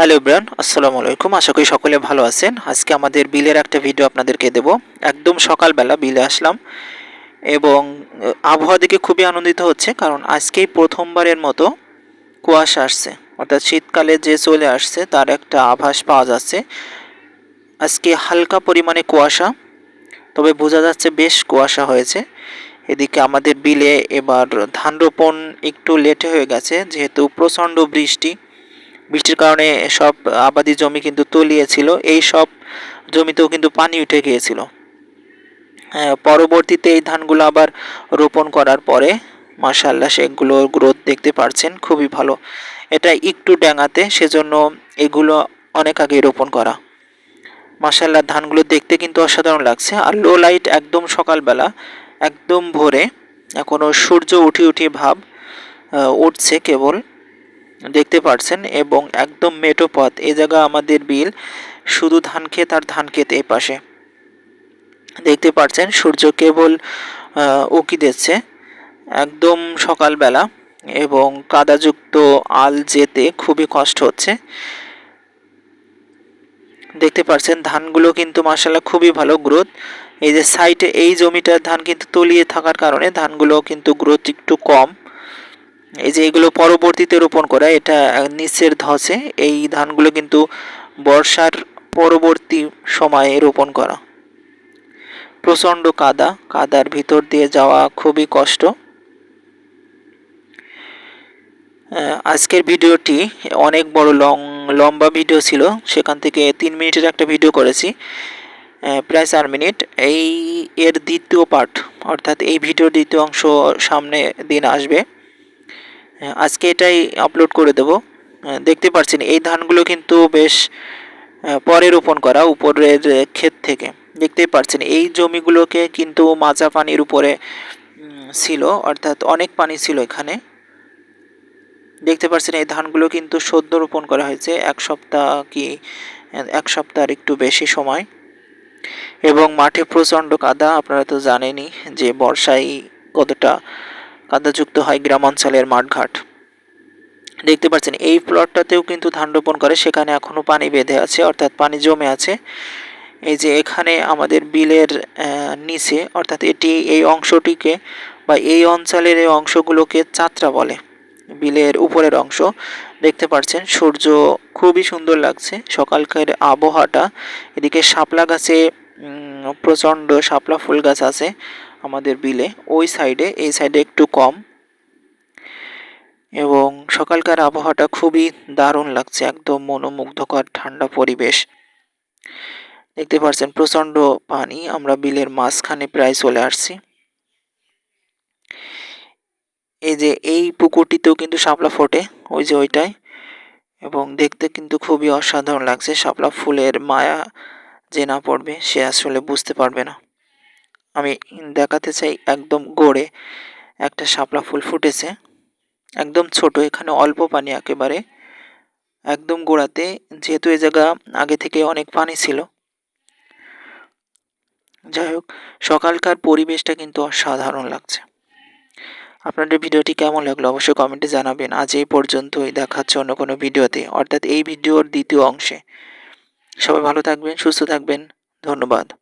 Hello bran আসসালামু আলাইকুম আশা করি সকলে ভালো আছেন। আজকে আমাদের বিলের একটা ভিডিও আপনাদেরকে দেব। একদম সকালবেলা বিলে আসলাম এবং আবহাওয়া দেখে খুবই আনন্দিত হচ্ছে কারণ আজকেই প্রথমবারের মতো কুয়াশা আসছে। অর্থাৎ শীতকালে যে চলে আসছে তার একটা আভাস পাওয়া যাচ্ছে। আজকে হালকা পরিমাণে কুয়াশা, তবে বোঝা যাচ্ছে বেশ কুয়াশা হয়েছে। এদিকে আমাদের বিলে এবার ধান রোপণ একটু লেটে হয়ে গেছে, যেহেতু প্রচণ্ড বৃষ্টি। বৃষ্টির কারণে সব আবাদি জমি কিন্তু তলিয়েছিল। এই সব জমিতেও কিন্তু পানি উঠে গিয়েছিল। পরবর্তীতে এই ধানগুলো আবার রোপণ করার পরে মাশাল্লাহ সেগুলোর গ্রোথ দেখতে পারছেন, খুবই ভালো। এটা একটু ড্যাঙাতে সেজন্য এগুলো অনেক আগে রোপণ করা। মাশাল্লাহ ধানগুলো দেখতে কিন্তু অসাধারণ লাগছে। আর লো লাইট একদম সকালবেলা, একদম ভোরে এখনও সূর্য উঠি উঠি ভাব উঠছে কেবল। দেখতে পাচ্ছেন এবং একদম মেটো পথ। এই জায়গা আমাদের বিল, শুধু ধান ক্ষেত আর ধান ক্ষেত এই পাশে। দেখতে পাচ্ছেন সূর্য কেবল উকি দিচ্ছে। একদম সকালবেলা এবং কাদাযুক্ত আল যেতে খুবই কষ্ট হচ্ছে। দেখতে পাচ্ছেন ধানগুলো কিন্তু মাসাল্লাহ খুবই ভালো গ্রোথ। এই যে সাইডে এই জমিটার ধান কিন্তু তলিয়ে থাকার কারণে ধানগুলো কিন্তু গ্রোথ একটু কম। এই যে এগুলো পরবর্তীতে রোপণ করা, এটা নিচের ধসে এই ধানগুলো কিন্তু বর্ষার পরবর্তী সময়ে রোপণ করা। প্রচণ্ড কাদা, কাদার ভিতর দিয়ে যাওয়া খুবই কষ্ট। আজকের ভিডিওটি অনেক বড় লং, লম্বা ভিডিও ছিল, সেখান থেকে তিন মিনিটের একটা ভিডিও করেছি। প্রায় চার মিনিট। এই এর দ্বিতীয় পার্ট, অর্থাৎ এই ভিডিওর দ্বিতীয় অংশ সামনে দিন আসবে। আজকে এটাই আপলোড করে দেব। দেখতে পাচ্ছেন এই ধানগুলো কিন্তু বেশ পরে রোপণ করা, উপরের ক্ষেত থেকে। দেখতেই পাচ্ছেন এই জমিগুলোকে কিন্তু মাজা পানির উপরে ছিল, অর্থাৎ অনেক পানি ছিল এখানে। দেখতে পাচ্ছেন এই ধানগুলো কিন্তু সদ্য রোপণ করা হয়েছে, এক সপ্তাহ কি এক সপ্তাহের একটু বেশি সময়। এবং মাঠে প্রচণ্ড কাদা, আপনারা তো জানেনই যে বর্ষায় কতটা কাদাযুক্ত হয় গ্রামাঞ্চলের মাঠঘাট। দেখতে পাচ্ছেন, এই প্লটটাতেও কিন্তু ধান রোপণ করে, সেখানে এখনও পানি বেঁধে আছে, অর্থাৎ পানি জমে আছে। এই যে এখানে আমাদের বিলের নিচে, অর্থাৎ এটি এই অংশটিকে বা এই অঞ্চলের এই অংশগুলোকে চাত্রা বলে, বিলের উপরের অংশ। দেখতে পাচ্ছেন, সূর্য খুবই সুন্দর লাগছে, সকালকার আবহাওয়াটা। এদিকে শাপলা গাছে প্রচণ্ড শাপলা ফুল গাছ আছে। আমাদের বিলে, ওই সাইডে এই সাইডে একটু কম। এবং সকালকার আবহাওয়াটা খুবই দারুণ লাগছে, একদম মনোমুগ্ধকর ঠান্ডা পরিবেশ। দেখতে পাচ্ছেন প্রচণ্ড পানি, আমরা বিলের মাঝখানে প্রায় চলে আসছি। এই যে, এই পুকুরটিতেও কিন্তু শাপলা ফোটে, ওই যে ওইটাই এবং দেখতে কিন্তু খুবই অসাধারণ লাগছে, শাপলা ফুলের মায়া যে না পড়বে, সে আসলে বুঝতে পারবে না। আমি দেখাতে চাই একদম গড়ে একটা শাপলা ফুল ফুটেছে। একদম ছোট, এখানে অল্প পানি একেবারে। একদম গোড়াতে, যেহেতু এই জায়গা আগে থেকে অনেক পানি ছিল। যাই হোক, সকালকার পরিবেশটা কিন্তু অসাধারণ লাগছে। আপনাদের ভিডিওটি কেমন লাগল অবশ্যই কমেন্টে জানাবেন। আজ এই পর্যন্তই দেখাচ্ছে অন্য কোনো ভিডিওতে। অর্থাৎ এই ভিডিওর দ্বিতীয় অংশে। সবাই ভালো থাকবেন, সুস্থ থাকবেন। ধন্যবাদ।